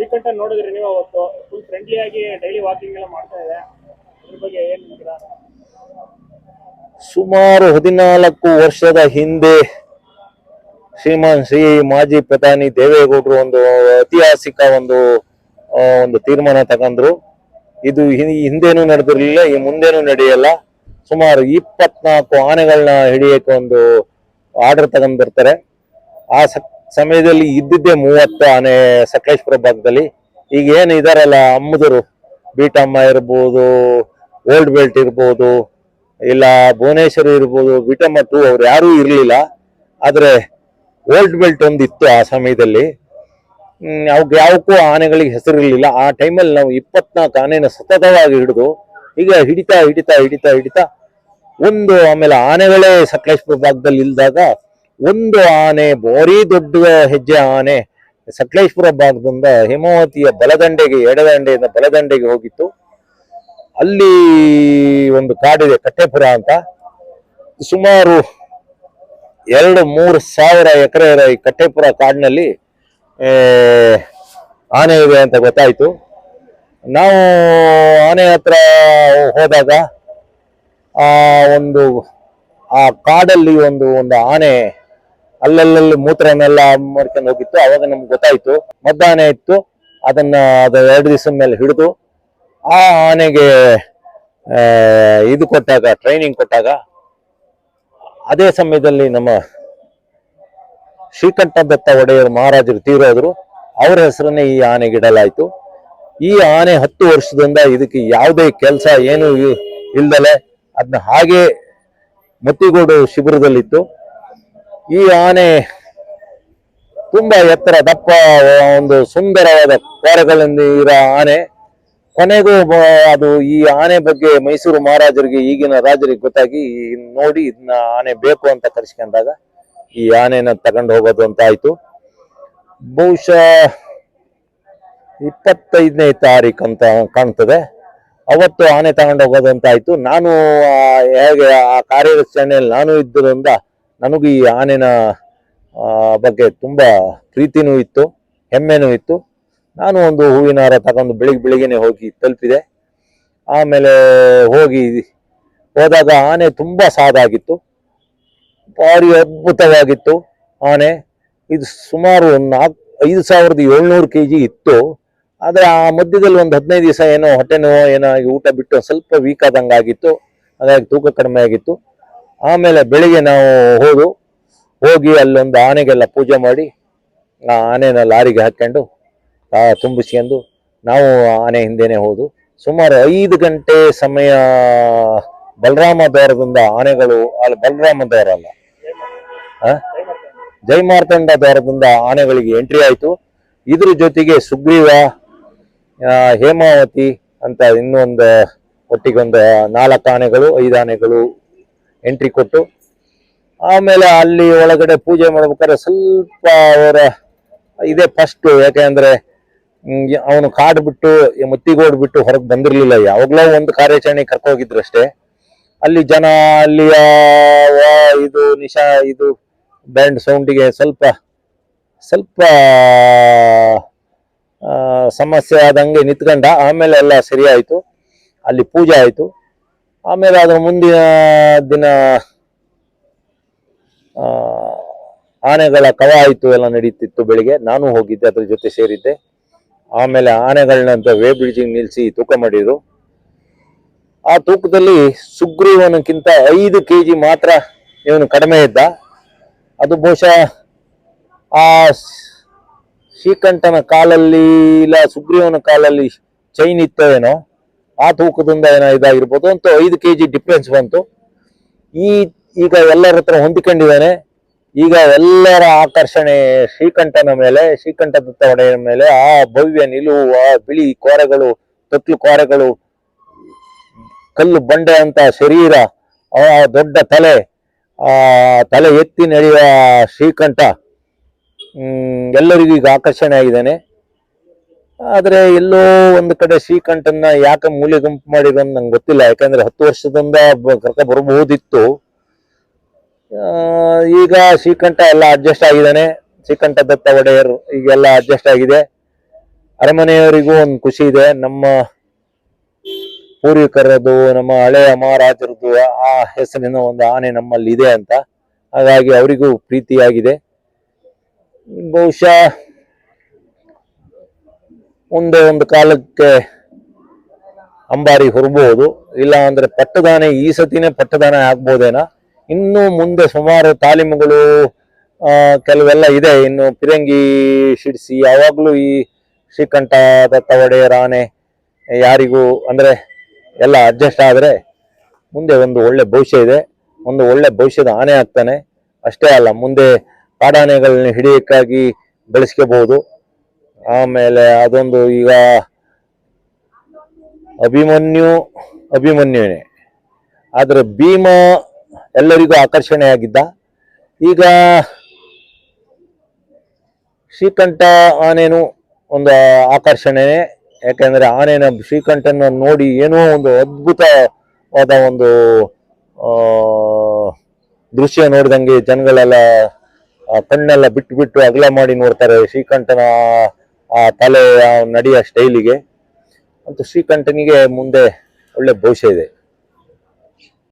ಶ್ರೀಕಂಠ ನೋಡಿದ್ರಿ ನೀವು ಅವತ್ತು ಫುಲ್ ಫ್ರೆಂಡ್ಲಿ ಆಗಿ ಡೈಲಿ ವಾಕಿಂಗ್ ಎಲ್ಲ ಮಾಡ್ತಾ ಇದೆ. ಅದ್ರ ಬಗ್ಗೆ ಏನ್ ಸುಮಾರು ಹದಿನಾಲ್ಕು ವರ್ಷದ ಹಿಂದೆ ಶ್ರೀಮಾನ್ ಶ್ರೀ ಮಾಜಿ ಪ್ರಧಾನಿ ದೇವೇಗೌಡರು ಒಂದು ಐತಿಹಾಸಿಕ ಒಂದು ಒಂದು ತೀರ್ಮಾನ ತಗೊಂಡ್ರು. ಇದು ಹಿಂದೇನು ನಡೆದಿರಲಿಲ್ಲ, ಈ ಮುಂದೇನೂ ನಡೆಯಲ್ಲ. ಸುಮಾರು ಇಪ್ಪತ್ನಾಲ್ಕು ಆನೆಗಳನ್ನ ಹಿಡಿಯಕ್ಕೆ ಒಂದು ಆರ್ಡರ್ ತಗೊಂಡ್ ಬರ್ತಾರೆ ಆ ಸಮಯದಲ್ಲಿ ಇದ್ದಿದ್ದೇ ಮೂವತ್ತು ಆನೆ ಸಕಲೇಶ್ಪುರ ಭಾಗದಲ್ಲಿ. ಈಗ ಏನು ಇದಾರಲ್ಲ ಅಮ್ಮದರು ಬೀಟಮ್ಮ ಇರ್ಬೋದು ಓಲ್ಡ್ ಬೆಲ್ಟ್ ಇರ್ಬೋದು ಇಲ್ಲ ಭುವನೇಶ್ವರ ಇರ್ಬೋದು ಬೀಟಮ್ಮ ಟೂ ಅವ್ರು ಯಾರೂ ಇರಲಿಲ್ಲ. ಆದರೆ ಓಲ್ಡ್ ಬೆಲ್ಟ್ ಒಂದಿತ್ತು ಆ ಸಮಯದಲ್ಲಿ. ಹ್ಮ್, ಅವ್ಕ್ ಯಾವಕ್ಕೂ ಆನೆಗಳಿಗೆ ಹೆಸರಿರಲಿಲ್ಲ. ಆ ಟೈಮಲ್ಲಿ ನಾವು ಇಪ್ಪತ್ನಾಲ್ಕು ಆನೆಯನ್ನು ಸತತವಾಗಿ ಹಿಡಿದು ಈಗ ಹಿಡಿತಾ ಹಿಡಿತಾ ಹಿಡಿತಾ ಹಿಡಿತಾ ಒಂದು ಆಮೇಲೆ ಆನೆಗಳೇ ಸಕಲೇಶ್ಪುರ ಭಾಗದಲ್ಲಿ ಇಲ್ದಾಗ ಒಂದು ಆನೆ, ಭಾರಿ ದೊಡ್ಡ ಹೆಜ್ಜೆ ಆನೆ ಸಕಲೇಶ್ಪುರ ಭಾಗದಿಂದ ಹಿಮಾವತಿಯ ಬಲದಂಡೆಗೆ, ಎಡದಂಡೆಯಿಂದ ಬಲದಂಡೆಗೆ ಹೋಗಿತ್ತು. ಅಲ್ಲಿ ಒಂದು ಕಾಡಿದೆ, ಕಟ್ಟೆಪುರ ಅಂತ. ಸುಮಾರು ಎರಡು ಮೂರು ಸಾವಿರ ಎಕರೆ ಈ ಕಟ್ಟೆಪುರ ಕಾಡಿನಲ್ಲಿ ಆನೆ ಇದೆ ಅಂತ ಗೊತ್ತಾಯಿತು. ನಾವು ಆನೆ ಹತ್ರ ಹೋದಾಗ, ಆ ಒಂದು, ಆ ಕಾಡಲ್ಲಿ ಒಂದು ಒಂದು ಆನೆ ಅಲ್ಲಲ್ಲಿ ಮೂತ್ರನೆಲ್ಲ ಮಾಡ್ಕೊಂಡು ಹೋಗಿತ್ತು. ಅವಾಗ ನಮ್ಗೆ ಗೊತ್ತಾಯ್ತು. ಮದ್ದಾನೆ ಇತ್ತು. ಅದನ್ನ ಅದು ಎರಡು ದಿವಸ ಮೇಲೆ ಹಿಡಿದು ಆ ಆನೆಗೆ ಇದು ಕೊಟ್ಟಾಗ ಟ್ರೈನಿಂಗ್ ಕೊಟ್ಟಾಗ ಅದೇ ಸಮಯದಲ್ಲಿ ನಮ್ಮ ಶ್ರೀಕಂಠ ದತ್ತ ಒಡೆಯರ್ ಮಹಾರಾಜರು ತೀರೋದ್ರು ಅವರ ಹೆಸರನ್ನೇ ಈ ಆನೆಗೆ ಇಡಲಾಯಿತು. ಈ ಆನೆ ಹತ್ತು ವರ್ಷದಿಂದ ಇದಕ್ಕೆ ಯಾವುದೇ ಕೆಲಸ ಏನು ಇಲ್ದಲೆ ಅದನ್ನ ಹಾಗೆ ಮತ್ತಿಗೋಡು ಶಿಬಿರದಲ್ಲಿತ್ತು. ಈ ಆನೆ ತುಂಬಾ ಎತ್ತರ ದಪ್ಪ ಒಂದು ಸುಂದರವಾದ ಕೋರಗಳಿಂದ ಇರೋ ಆನೆ. ಕೊನೆಗೂ ಅದು ಈ ಆನೆ ಬಗ್ಗೆ ಮೈಸೂರು ಮಹಾರಾಜರಿಗೆ, ಈಗಿನ ರಾಜರಿಗೆ ಗೊತ್ತಾಗಿ ನೋಡಿ ಇದನ್ನ ಆನೆ ಬೇಕು ಅಂತ ಕರೆಸ್ಕೊಂಡಾಗ ಈ ಆನೆನ ತಗೊಂಡು ಹೋಗೋದು ಅಂತ ಆಯ್ತು. ಬಹುಶಃ ಇಪ್ಪತ್ತೈದನೇ ತಾರೀಕು ಅಂತ ಕಾಣ್ತದೆ. ಅವತ್ತು ಆನೆ ತಗೊಂಡು ಹೋಗೋದು ಅಂತ ಆಯ್ತು. ನಾನು ಹೇಗೆ ಆ ಕಾರ್ಯಾಚರಣೆಯಲ್ಲಿ ನಾನು ಇದ್ದರಿಂದ ನನಗೂ ಈ ಆನೆನ ಬಗ್ಗೆ ತುಂಬ ಪ್ರೀತಿನೂ ಇತ್ತು, ಹೆಮ್ಮೆನೂ ಇತ್ತು. ನಾನು ಒಂದು ಹೂವಿನ ಹಾರ ತಗೊಂಡು ಬೆಳಿಗ್ಗೆ ಬೆಳಿಗ್ಗೆನೆ ಹೋಗಿ ತಲುಪಿದೆ. ಆಮೇಲೆ ಹೋಗಿ ಹೋದಾಗ ಆನೆ ತುಂಬ ಸಾದಾಗಿತ್ತು. ಭಾರಿ ಅದ್ಭುತವಾಗಿತ್ತು ಆನೆ. ಇದು ಸುಮಾರು ನಾಲ್ಕು ಐದು ಸಾವಿರದ ಏಳ್ನೂರು ಕೆ ಜಿ ಇತ್ತು. ಆದರೆ ಆ ಮಧ್ಯದಲ್ಲಿ ಒಂದು ಹದಿನೈದು ದಿವಸ ಏನೋ ಹೊಟ್ಟೆ ನೋವು ಏನೋ ಊಟ ಬಿಟ್ಟು ಸ್ವಲ್ಪ ವೀಕ್ ಆದಂಗೆ ಆಗಿತ್ತು ಹಾಗಾಗಿ ತೂಕ ಕಡಿಮೆ ಆಗಿತ್ತು. ಆಮೇಲೆ ಬೆಳಿಗ್ಗೆ ನಾವು ಹೋದು, ಹೋಗಿ ಅಲ್ಲೊಂದು ಆನೆಗೆಲ್ಲ ಪೂಜೆ ಮಾಡಿ, ಆ ಆನೆನ ಲಾರಿಗೆ ಹಾಕ್ಕೊಂಡು ತುಂಬಿಸ್ಕೊಂಡು ನಾವು ಆನೆ ಹಿಂದೆನೆ ಹೋದು. ಸುಮಾರು ಐದು ಗಂಟೆ ಸಮಯ ಬಲರಾಮ ದ್ವಾರದಿಂದ ಆನೆಗಳು, ಅಲ್ಲಿ ಬಲರಾಮ ದ್ವಾರ ಅಲ್ಲ. ಜೈಮಾರ್ತಾಂಡ ದ್ವಾರದಿಂದ ಆನೆಗಳಿಗೆ ಎಂಟ್ರಿ ಆಯಿತು. ಇದ್ರ ಜೊತೆಗೆ ಸುಗ್ರೀವ ಹೇಮಾವತಿ ಅಂತ ಇನ್ನೊಂದು, ಒಟ್ಟಿಗೊಂದು ನಾಲ್ಕು ಆನೆಗಳು, ಐದು ಆನೆಗಳು ಎಂಟ್ರಿ ಕೊಟ್ಟು, ಆಮೇಲೆ ಅಲ್ಲಿ ಒಳಗಡೆ ಪೂಜೆ ಮಾಡ್ಬೇಕಾದ್ರೆ ಸ್ವಲ್ಪ ಅವರ ಇದೇ ಫಸ್ಟ್ ಯಾಕೆಂದ್ರೆ ಅವನು ಕಾಡು ಬಿಟ್ಟು ಈ ಮುತ್ತಿಗೋಡ್ ಬಿಟ್ಟು ಹೊರಗೆ ಬಂದಿರ್ಲಿಲ್ಲ. ಯಾವಾಗ್ಲೋ ಒಂದು ಕಾರ್ಯಾಚರಣೆ ಕರ್ಕೋಗಿದ್ರು ಅಷ್ಟೇ. ಅಲ್ಲಿ ಜನ ಅಲ್ಲಿಯ ಇದು, ನಿಶಾ, ಇದು ಬ್ಯಾಂಡ್ ಸೌಂಡಿಗೆ ಸ್ವಲ್ಪ ಸ್ವಲ್ಪ ಸಮಸ್ಯೆ ಆದಂಗೆ ನಿಂತ್ಕೊಂಡ. ಆಮೇಲೆ ಎಲ್ಲ ಸರಿ ಆಯ್ತು. ಅಲ್ಲಿ ಪೂಜೆ ಆಯ್ತು. ಆಮೇಲೆ ಅದರ ಮುಂದಿನ ದಿನ ಆನೆಗಳ ಆನೆಗಳ ಕವಾಯಿತು ಎಲ್ಲ ನಡೀತಿತ್ತು ಬೆಳಿಗ್ಗೆ. ನಾನು ಹೋಗಿದ್ದೆ, ಅದ್ರ ಜೊತೆ ಸೇರಿದ್ದೆ. ಆಮೇಲೆ ಆನೆಗಳನ್ನಂತ ವೇ ಬ್ರಿಡ್ಜಿಗೆ ನಿಲ್ಲಿಸಿ ತೂಕ ಮಾಡಿದ್ರು. ಆ ತೂಕದಲ್ಲಿ ಸುಗ್ರೀವನಕ್ಕಿಂತ ಐದು ಕೆಜಿ ಮಾತ್ರ ಇವನು ಕಡಿಮೆ ಇದ್ದ. ಅದು ಬಹುಶಃ ಆ ಶ್ರೀಕಂಠನ ಕಾಲಲ್ಲಿ ಇಲ್ಲ ಸುಗ್ರೀವನ ಕಾಲಲ್ಲಿ ಚೈನ್ ಇತ್ತವೇನೋ ಆ ತೂಕದಿಂದ ಏನೋ ಇದಾಗಿರ್ಬೋದು ಅಂತ ಐದು ಕೆ ಜಿ ಡಿಫ್ರೆನ್ಸ್ ಬಂತು. ಈ ಈಗ ಎಲ್ಲರ ಹತ್ರ ಹೊಂದಿಕೊಂಡಿದ್ದಾನೆ. ಈಗ ಎಲ್ಲರ ಆಕರ್ಷಣೆ ಶ್ರೀಕಂಠನ ಮೇಲೆ, ಶ್ರೀಕಂಠ ದತ್ತ ಒಡೆಯನ ಮೇಲೆ, ಆ ಭವ್ಯ ನಿಲುವು ಆ ಬಿಳಿ ಕೋರೆಗಳು, ತೊಟ್ಲು ಕೋರೆಗಳು, ಕಲ್ಲು ಬಂಡೆ ಅಂತ ಶರೀರ, ಆ ದೊಡ್ಡ ತಲೆ, ಆ ತಲೆ ಎತ್ತಿ ನಡೆಯುವ ಶ್ರೀಕಂಠ ಎಲ್ಲರಿಗೂ ಈಗ ಆಕರ್ಷಣೆ ಆಗಿದ್ದಾನೆ. ಆದ್ರೆ ಎಲ್ಲೋ ಒಂದು ಕಡೆ ಶ್ರೀಕಂಠನ್ನ ಯಾಕೆ ಮೂಲೆ ಗುಂಪು ಮಾಡಿರೋ ನಂಗೆ ಗೊತ್ತಿಲ್ಲ. ಯಾಕಂದ್ರೆ ಹತ್ತು ವರ್ಷದಿಂದ ಕರ್ಕ ಬರಬಹುದಿತ್ತು. ಈಗ ಶ್ರೀಕಂಠ ಎಲ್ಲ ಅಡ್ಜಸ್ಟ್ ಆಗಿದ್ದಾನೆ. ಶ್ರೀಕಂಠ ದತ್ತ ಒಡೆಯರು ಈಗೆಲ್ಲ ಅಡ್ಜಸ್ಟ್ ಆಗಿದೆ. ಅರಮನೆಯವರಿಗೂ ಒಂದು ಖುಷಿ ಇದೆ. ನಮ್ಮ ಪೂರ್ವಿಕರದು ನಮ್ಮ ಹಳೆಯ ಮಹಾರಾಜರದ್ದು ಆ ಹೆಸರಿನ ಒಂದು ಆನೆ ನಮ್ಮಲ್ಲಿ ಇದೆ ಅಂತ. ಹಾಗಾಗಿ ಅವರಿಗೂ ಪ್ರೀತಿಯಾಗಿದೆ. ಬಹುಶಃ ಮುಂದೆ ಒಂದು ಕಾಲಕ್ಕೆ ಅಂಬಾರಿ ಹೊರಬಹುದು ಇಲ್ಲ ಅಂದ್ರೆ ಪಟ್ಟದಾನೆ ಈ ಸತಿನೇ ಪಟ್ಟದಾನೆ ಆಗ್ಬೋದೇನಾ? ಇನ್ನು ಮುಂದೆ ಸುಮಾರು ತಾಲೀಮುಗಳು ಕೆಲವೆಲ್ಲ ಇದೆ. ಇನ್ನು ಪಿರಂಗಿ, ಶಿಡಿಸಿ, ಯಾವಾಗಲೂ ಈ ಶ್ರೀಕಂಠ ದತ್ತ ರಾಣೆ, ಯಾರಿಗೂ ಅಂದ್ರೆ ಎಲ್ಲ ಅಡ್ಜಸ್ಟ್ ಆದ್ರೆ ಮುಂದೆ ಒಂದು ಒಳ್ಳೆ ಭವಿಷ್ಯ ಇದೆ. ಒಂದು ಒಳ್ಳೆ ಭವಿಷ್ಯದ ಆನೆ ಆಗ್ತಾನೆ. ಅಷ್ಟೇ ಅಲ್ಲ, ಮುಂದೆ ಕಾಡಾನೆಗಳನ್ನ ಹಿಡಿಯೋಕ್ಕಾಗಿ ಬೆಳೆಸ್ಕೋಬಹುದು ಆಮೇಲೆ ಅದೊಂದು ಈಗ ಅಭಿಮನ್ಯು, ಅಭಿಮನ್ಯುನೇ. ಆದರೆ ಭೀಮ ಎಲ್ಲರಿಗೂ ಆಕರ್ಷಣೆಯಾಗಿದ್ದ. ಈಗ ಶ್ರೀಕಂಠ ಆನೆನು ಒಂದು ಆಕರ್ಷಣೆನೇ. ಯಾಕೆಂದ್ರೆ ಆನೆನ ಶ್ರೀಕಂಠನ ನೋಡಿ ಏನೋ ಒಂದು ಅದ್ಭುತವಾದ ಒಂದು ದೃಶ್ಯ ನೋಡಿದಂಗೆ ಜನಗಳೆಲ್ಲ ಕಣ್ಣೆಲ್ಲ ಬಿಟ್ಟು ಬಿಟ್ಟು ಅಗಲ ಮಾಡಿ ನೋಡ್ತಾರೆ ಶ್ರೀಕಂಠನ ಆ- ತಲೆ ನಡೆಯ ಸ್ಟೈಲಿಗೆ ಮತ್ತು ಶ್ರೀಕಂಠನಿಗೆ ಮುಂದೆ ಒಳ್ಳೆ ಭವಿಷ್ಯ ಇದೆ.